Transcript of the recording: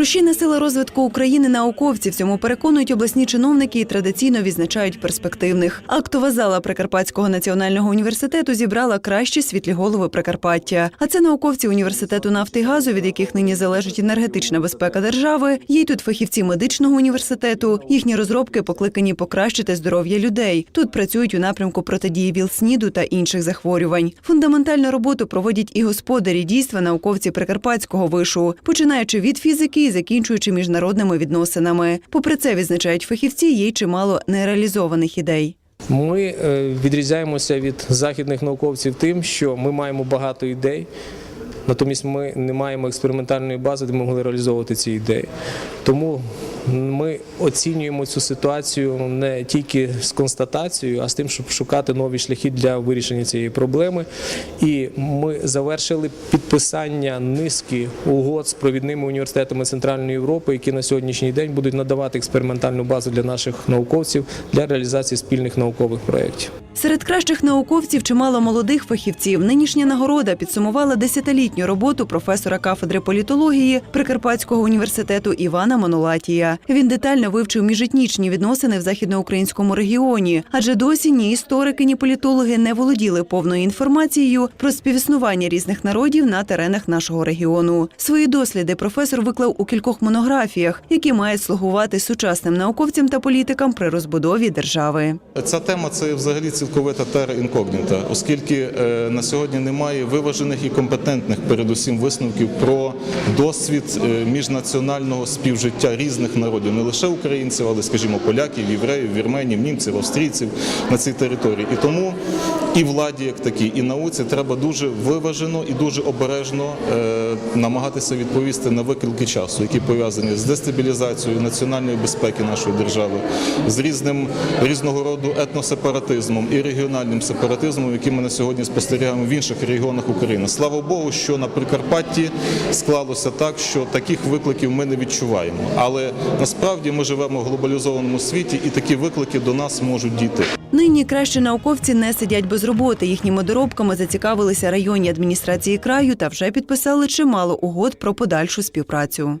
Рушійна сила розвитку України науковці в цьому переконують обласні чиновники і традиційно відзначають перспективних. Актова зала Прикарпатського національного університету зібрала кращі світлі голови Прикарпаття. А це науковці університету нафти і газу, від яких нині залежить енергетична безпека держави. Є й тут фахівці медичного університету. Їхні розробки покликані покращити здоров'я людей. Тут працюють у напрямку протидії ВІЛ-СНІДу та інших захворювань. Фундаментальну роботу проводять і господарі дійства науковці Прикарпатського вишу, починаючи від фізики закінчуючи міжнародними відносинами. Попри це відзначають фахівці, є чимало нереалізованих ідей. Ми е, відрізняємося від західних науковців тим, що ми маємо багато ідей, натомість ми не маємо експериментальної бази, де ми могли реалізовувати ці ідеї. Тому ми оцінюємо цю ситуацію не тільки з констатацією, а з тим, щоб шукати нові шляхи для вирішення цієї проблеми. І ми завершили підписання низки угод з провідними університетами Центральної Європи, які на сьогоднішній день будуть надавати експериментальну базу для наших науковців для реалізації спільних наукових проєктів. Серед кращих науковців чимало молодих фахівців. Нинішня нагорода підсумувала десятилітню роботу професора кафедри політології Прикарпатського університету Івана Монолатія. Він детально вивчив міжетнічні відносини в західноукраїнському регіоні, адже досі ні історики, ні політологи не володіли повною інформацією про співіснування різних народів на теренах нашого регіону. Свої досліди професор виклав у кількох монографіях, які мають слугувати сучасним науковцям та політикам при розбудові держави. Ця тема це взагалі цілковита тера інкогніта, оскільки е, на сьогодні немає виважених і компетентних, передусім, висновків про досвід е, міжнаціонального співжиття різних народів, не лише українців, але, скажімо, поляків, євреїв, вірменів, німців, австрійців на цій території. І тому і владі, як такій, і науці треба дуже виважено і дуже обережно е, намагатися відповісти на виклики часу, які пов'язані з дестабілізацією національної безпеки нашої держави, з різним різного роду етносепаратизмом і регіональним сепаратизмом, який ми на сьогодні спостерігаємо в інших регіонах України. Слава Богу, що на Прикарпатті склалося так, що таких викликів ми не відчуваємо. Але насправді ми живемо в глобалізованому світі, і такі виклики до нас можуть діти. Нині кращі науковці не сидять без роботи. Їхніми доробками зацікавилися районні адміністрації краю та вже підписали чимало угод про подальшу співпрацю.